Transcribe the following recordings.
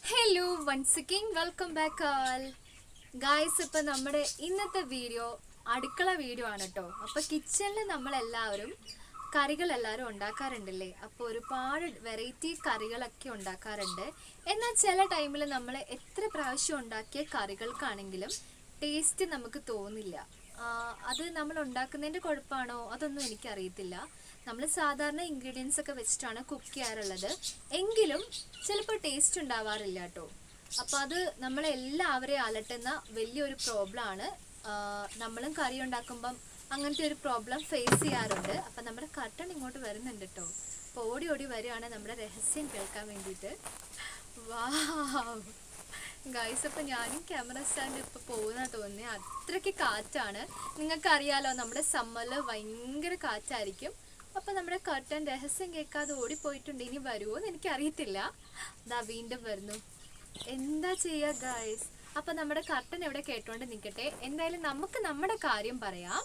Hello once again welcome back all guys ഇപ്പൊ നമ്മുടെ ഇന്നത്തെ വീഡിയോ അടുക്കള വീഡിയോ ആണ് കേട്ടോ അപ്പൊ കിച്ചണിൽ നമ്മളെല്ലാവരും കറികൾ എല്ലാവരും ഉണ്ടാക്കാറുണ്ടല്ലേ? അപ്പോൾ ഒരുപാട് വെറൈറ്റി കറികളൊക്കെ ഉണ്ടാക്കാറുണ്ട്. എന്നാൽ ചില ടൈമിൽ നമ്മൾ എത്ര പ്രാവശ്യം ഉണ്ടാക്കിയ കറികൾക്കാണെങ്കിലും ടേസ്റ്റ് നമുക്ക് തോന്നില്ല. അത് നമ്മൾ ഉണ്ടാക്കുന്നതിന്റെ കുഴപ്പമാണോ? അതൊന്നും എനിക്കറിയത്തില്ല. നമ്മൾ സാധാരണ ഇൻഗ്രീഡിയൻസ് ഒക്കെ വെച്ചിട്ടാണ് കുക്ക് ചെയ്യാറുള്ളത്. എങ്കിലും ചിലപ്പോൾ ടേസ്റ്റ് ഉണ്ടാവാറില്ല കേട്ടോ. അപ്പൊ അത് നമ്മളെല്ലാവരെയും അലട്ടുന്ന വലിയൊരു പ്രോബ്ലം ആണ്. ആ, നമ്മളും കറി ഉണ്ടാക്കുമ്പം അങ്ങനത്തെ ഒരു പ്രോബ്ലം ഫേസ് ചെയ്യാറുണ്ട്. അപ്പൊ നമ്മുടെ കട്ടൺ ഇങ്ങോട്ട് വരുന്നുണ്ട് കേട്ടോ. അപ്പൊ ഓടി ഓടി വരികയാണ് നമ്മുടെ രഹസ്യം കേൾക്കാൻ വേണ്ടിയിട്ട്. വാവ് ഗൈസ് അപ്പൊ ഞാനും ക്യാമറ സ്റ്റാൻഡ് ഇപ്പൊ പോകുന്ന തോന്നി അത്രയ്ക്ക് കാറ്റാണ്. നിങ്ങൾക്കറിയാലോ നമ്മുടെ സമ്മറിൽ ഭയങ്കര കാറ്റായിരിക്കും. അപ്പൊ നമ്മുടെ കർട്ടൻ രഹസ്യം കേൾക്കാതെ ഓടിപ്പോയിട്ടുണ്ട്. ഇനി വരുമോ എന്ന് എനിക്കറിയത്തില്ല. അതാ വീണ്ടും വരുന്നു. എന്താ ചെയ്യാ ഗൈസ് അപ്പൊ നമ്മുടെ കർട്ടൻ എവിടെ കേട്ടോണ്ട് നിൽക്കട്ടെ എന്തായാലും നമുക്ക് നമ്മുടെ കാര്യം പറയാം.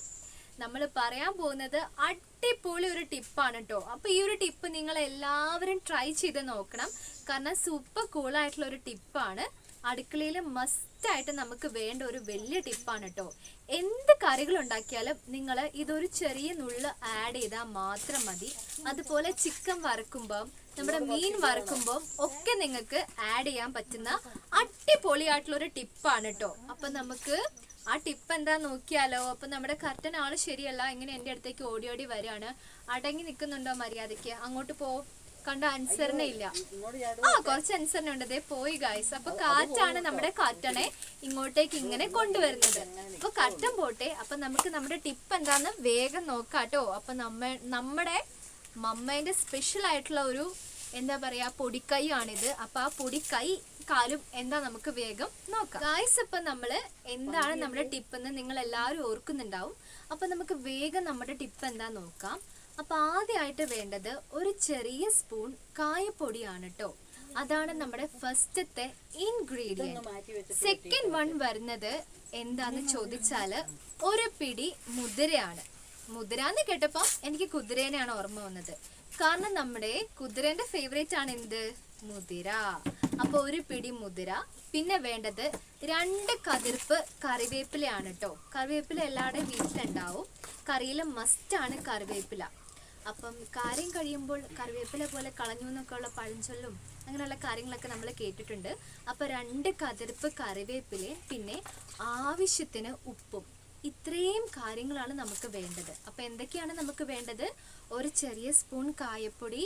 നമ്മൾ പറയാൻ പോകുന്നത് അടിപൊളി ഒരു ടിപ്പാണ് കേട്ടോ അപ്പൊ ഈ ഒരു ടിപ്പ് നിങ്ങൾ എല്ലാവരും ട്രൈ ചെയ്ത് നോക്കണം. കാരണം സൂപ്പർ കൂളായിട്ടുള്ള ഒരു ടിപ്പാണ് അടുക്കളയിൽ മസ്റ്റായിട്ട് നമുക്ക് വേണ്ട ഒരു വലിയ ടിപ്പാണ് കേട്ടോ എന്ത് കറികൾ ഉണ്ടാക്കിയാലും നിങ്ങൾ ഇതൊരു ചെറിയ നുള്ള് ആഡ് ചെയ്താൽ മാത്രം മതി. അതുപോലെ ചിക്കൻ വറുക്കുമ്പം നമ്മുടെ മീൻ വറക്കുമ്പോൾ ഒക്കെ നിങ്ങൾക്ക് ആഡ് ചെയ്യാൻ പറ്റുന്ന അടിപൊളിയായിട്ടുള്ള ഒരു ടിപ്പാണ് കേട്ടോ അപ്പം നമുക്ക് ആ ടിപ്പ് എന്താ നോക്കിയാലോ? അപ്പൊ നമ്മുടെ കർട്ടൻ ആൾ ശരിയല്ല ഇങ്ങനെ എന്റെ അടുത്തേക്ക് ഓടി ഓടി വരികയാണ്. അടങ്ങി നിൽക്കുന്നുണ്ടോ മര്യാദയ്ക്ക്? അങ്ങോട്ട് പോ. കണ്ട അനുസരണ ഇല്ല. ആ കുറച്ച് അനുസരണ ഉണ്ട്. ദേ പോയി ഗായ്സ് അപ്പൊ കാറ്റാണ് നമ്മുടെ കാറ്റണെ ഇങ്ങോട്ടേക്ക് ഇങ്ങനെ കൊണ്ടുവരുന്നത്. അപ്പൊ കട്ടം പോട്ടെ. അപ്പൊ നമുക്ക് നമ്മുടെ ടിപ്പ് എന്താന്ന് വേഗം നോക്കാട്ടോ. അപ്പൊ നമ്മ നമ്മുടെ മമ്മേന്റെ സ്പെഷ്യൽ ആയിട്ടുള്ള ഒരു എന്താ പറയാ പൊടിക്കൈ ആണിത് അപ്പൊ ആ പൊടിക്കൈ കാലും എന്താ നമുക്ക് വേഗം നോക്കാം. ഗായ്സ് ഇപ്പൊ നമ്മൾ എന്താണ് നമ്മുടെ ടിപ്പ് എന്ന് നിങ്ങൾ എല്ലാവരും ഓർക്കുന്നുണ്ടാവും. അപ്പൊ നമുക്ക് വേഗം നമ്മുടെ ടിപ്പ് എന്താ നോക്കാം. അപ്പൊ ആദ്യമായിട്ട് വേണ്ടത് ഒരു ചെറിയ സ്പൂൺ കായപ്പൊടിയാണ് കേട്ടോ അതാണ് നമ്മുടെ ഫസ്റ്റത്തെ ഇൻഗ്രീഡിയന്റ് സെക്കൻഡ് വൺ വരുന്നത് എന്താന്ന് ചോദിച്ചാൽ ഒരു പിടി മുതിരയാണ്. മുതിര എന്ന് കേട്ടപ്പോ എനിക്ക് കുതിരേനെയാണ് ഓർമ്മ വന്നത്. കാരണം നമ്മുടെ കുതിരന്റെ ഫേവറേറ്റ് ആണ് എന്ത്? മുതിര. അപ്പൊ ഒരു പിടി മുതിര. പിന്നെ വേണ്ടത് രണ്ട് കതിർപ്പ് കറിവേപ്പിലയാണ് കേട്ടോ കറിവേപ്പില എല്ലാവരുടെയും വീട്ടിലുണ്ടാവും. കറിയിൽ മസ്റ്റാണ് കറിവേപ്പില. അപ്പം കാര്യം കഴിയുമ്പോൾ കറിവേപ്പില പോലെ കളഞ്ഞു എന്നൊക്കെ ഉള്ള പഴഞ്ചൊല്ലും അങ്ങനെയുള്ള കാര്യങ്ങളൊക്കെ നമ്മൾ കേട്ടിട്ടുണ്ട്. അപ്പൊ രണ്ട് കതിർപ്പ് കറിവേപ്പിലെ പിന്നെ ആവശ്യത്തിന് ഉപ്പും. ഇത്രയും കാര്യങ്ങളാണ് നമുക്ക് വേണ്ടത്. അപ്പൊ എന്തൊക്കെയാണ് നമുക്ക് വേണ്ടത്? ഒരു ചെറിയ സ്പൂൺ കായപ്പൊടി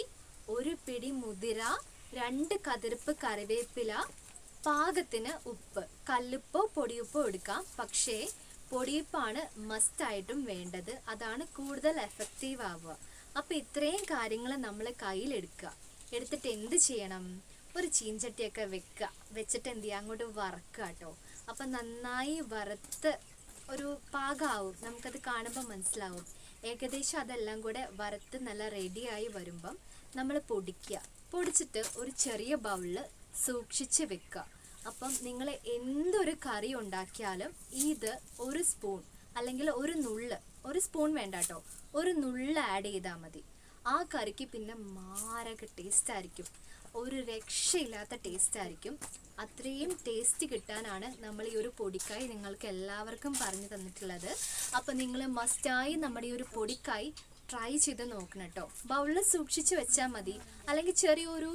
ഒരു പിടി മുതിര രണ്ട് കതിർപ്പ് കറിവേപ്പില പാകത്തിന് ഉപ്പ്. കല്ലുപ്പോ പൊടിയുപ്പോ എടുക്കാം. പക്ഷേ പൊടിയുപ്പാണ് മസ്റ്റായിട്ടും വേണ്ടത്. അതാണ് കൂടുതൽ എഫക്റ്റീവ് ആവുക. അപ്പൊ ഇത്രയും കാര്യങ്ങൾ നമ്മൾ കയ്യിലെടുക്കുക. എടുത്തിട്ട് എന്ത് ചെയ്യണം? ഒരു ചീഞ്ചട്ടിയൊക്കെ വെക്കുക. വെച്ചിട്ട് എന്ത് ചെയ്യുക? അങ്ങോട്ട് വറക്കുക കേട്ടോ. അപ്പൊ നന്നായി വറുത്ത് ഒരു പാകാവും. നമുക്കത് കാണുമ്പോൾ മനസ്സിലാവും. ഏകദേശം അതെല്ലാം കൂടെ വറുത്ത് നല്ല റെഡിയായി വരുമ്പം നമ്മൾ പൊടിക്കുക. പൊടിച്ചിട്ട് ഒരു ചെറിയ ബൗളിൽ സൂക്ഷിച്ച് വെക്കുക. അപ്പം നിങ്ങൾ എന്തൊരു കറി ഉണ്ടാക്കിയാലും ഇത് ഒരു സ്പൂൺ അല്ലെങ്കിൽ ഒരു നുള്ള് ഒരു സ്പൂൺ വേണ്ട കേട്ടോ ഒരു നുള്ള ആഡ് ചെയ്താൽ മതി. ആ കറിക്ക് പിന്നെ മാരക ടേസ്റ്റ് ആയിരിക്കും. ഒരു രക്ഷയില്ലാത്ത ടേസ്റ്റ് ആയിരിക്കും. അത്രയും ടേസ്റ്റ് കിട്ടാനാണ് നമ്മൾ ഈ ഒരു പൊടിക്കായി നിങ്ങൾക്ക് എല്ലാവർക്കും പറഞ്ഞു തന്നിട്ടുള്ളത്. അപ്പം നിങ്ങൾ മസ്റ്റായി നമ്മുടെ ഈ ഒരു പൊടിക്കായി ട്രൈ ചെയ്ത് നോക്കണം കേട്ടോ ബൗളിൽ സൂക്ഷിച്ച് വെച്ചാൽ മതി. അല്ലെങ്കിൽ ചെറിയൊരു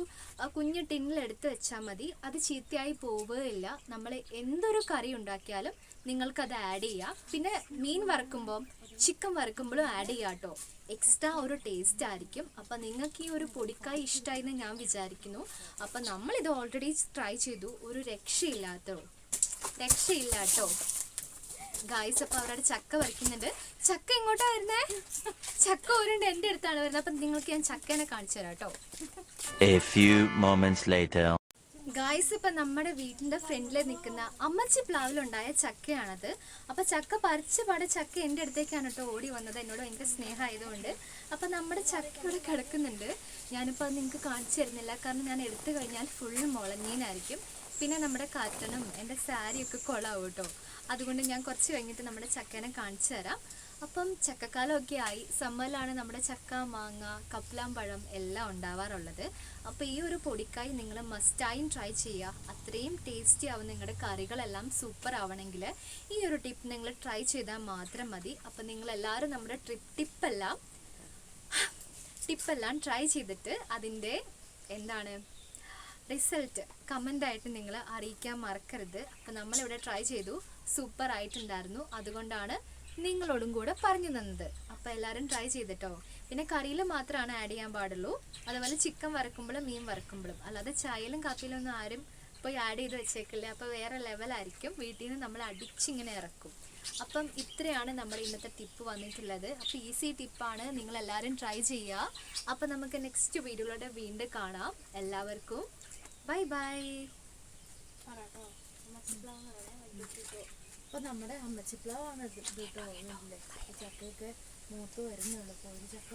കുഞ്ഞ് എടുത്ത് വെച്ചാൽ മതി. അത് ചീത്തയായി പോവുകയില്ല. നമ്മൾ എന്തൊരു കറി ഉണ്ടാക്കിയാലും നിങ്ങൾക്കത് ആഡ് ചെയ്യാം. പിന്നെ മീൻ വറക്കുമ്പോൾ ചിക്കൻ വറക്കുമ്പോഴും ആഡ് ചെയ്യാം കേട്ടോ എക്സ്ട്രാ ഒരു ടേസ്റ്റ് ആയിരിക്കും. അപ്പം നിങ്ങൾക്ക് ഈ ഒരു പൊടിക്കായി ഇഷ്ടമായി എന്ന് ഞാൻ വിചാരിക്കുന്നു. അപ്പം നമ്മളിത് ഓൾറെഡി ട്രൈ ചെയ്തു. ഒരു രക്ഷയില്ലാത്തോ രക്ഷയില്ല കേട്ടോ ഗായ്സ് അപ്പൊ അവരുടെ ചക്ക വരയ്ക്കുന്നുണ്ട് ചക്ക എങ്ങോട്ടാ വരുന്നേ? ചക്ക ഒരുണ്ട് എന്റെ അടുത്താണ് വരുന്നത്. അപ്പൊ നിങ്ങൾക്ക് ഞാൻ ചക്കേനെ കാണിച്ചു തരാം കേട്ടോ. ഗായ്സ് ഇപ്പൊ നമ്മുടെ വീടിന്റെ ഫ്രണ്ടിൽ നിൽക്കുന്ന അമ്മച്ചി പ്ലാവിലുണ്ടായ ചക്കയാണത്. അപ്പൊ ചക്ക പറിച്ചു പാടെ ചക്ക എന്റെ അടുത്തേക്കാണ് കേട്ടോ ഓടി വന്നത്. എന്നോട് ഭയങ്കര സ്നേഹമായതുകൊണ്ട്. അപ്പൊ നമ്മുടെ ചക്ക ഇവിടെ കിടക്കുന്നുണ്ട്. ഞാനിപ്പോ അത് നിങ്ങൾക്ക് കാണിച്ചു തരുന്നില്ല. കാരണം ഞാൻ എടുത്തു കഴിഞ്ഞാൽ ഫുള്ള് മുളഞ്ഞീനായിരിക്കും. പിന്നെ നമ്മുടെ കാറ്റനും എന്റെ സാരിയൊക്കെ കൊളാവും കേട്ടോ അതുകൊണ്ട് ഞാൻ കുറച്ച് കഴിഞ്ഞിട്ട് നമ്മുടെ ചക്കനെ കാണിച്ചു തരാം. അപ്പം ചക്കക്കാലമൊക്കെ ആയി. സമ്മറിലാണ് നമ്മുടെ ചക്ക മാങ്ങ കപ്ലാമ്പഴം എല്ലാം ഉണ്ടാവാറുള്ളത്. അപ്പോൾ ഈ ഒരു പൊടിക്കായി നിങ്ങൾ മസ്റ്റായും ട്രൈ ചെയ്യുക. അത്രയും ടേസ്റ്റി ആവും നിങ്ങളുടെ കറികളെല്ലാം സൂപ്പർ ആവണമെങ്കിൽ. ഈ ഒരു ടിപ്പ് നിങ്ങൾ ട്രൈ ചെയ്താൽ മാത്രം മതി. അപ്പം നിങ്ങളെല്ലാവരും നമ്മുടെ ട്രിപ്പ് ടിപ്പെല്ലാം ടിപ്പെല്ലാം ട്രൈ ചെയ്തിട്ട് അതിന്റെ എന്താണ് റിസൾട്ട് കമന്റായിട്ട് നിങ്ങൾ അറിയിക്കാൻ മറക്കരുത്. അപ്പോൾ നമ്മളിവിടെ ട്രൈ ചെയ്തു. സൂപ്പർ ആയിട്ടുണ്ടായിരുന്നു. അതുകൊണ്ടാണ് നിങ്ങളോടും കൂടെ പറഞ്ഞു തന്നത്. അപ്പോൾ എല്ലാവരും ട്രൈ ചെയ്തിട്ടോ? പിന്നെ കറിയിൽ മാത്രമാണ് ആഡ് ചെയ്യാൻ പാടുള്ളൂ. അതുപോലെ ചിക്കൻ വറക്കുമ്പോഴും മീൻ വറക്കുമ്പോഴും അല്ലാതെ ചായയിലും കാപ്പിയിലും ഒന്നും ആരും പോയി ആഡ് ചെയ്ത് വെച്ചേക്കില്ല. അപ്പോൾ വേറെ ലെവലായിരിക്കും വീട്ടിൽ നിന്ന് നമ്മൾ അടിച്ചിങ്ങനെ ഇറക്കും. അപ്പം ഇത്രയാണ് നമ്മൾ ഇന്നത്തെ ടിപ്പ് വന്നിട്ടുള്ളത്. അപ്പോൾ ഈസി ടിപ്പാണ് നിങ്ങളെല്ലാവരും ട്രൈ ചെയ്യുക അപ്പം നമുക്ക് നെക്സ്റ്റ് വീഡിയോയിലൂടെ വീണ്ടും കാണാം. എല്ലാവർക്കും ബൈ ബൈ അപ്പൊ നമ്മുടെ അമ്മച്ചിപ്ലാവാണ് കേട്ടോ ചക്കയൊക്കെ മൂത്ത് വരുന്നുള്ളൂ അപ്പോൾ ഒരു ചക്ക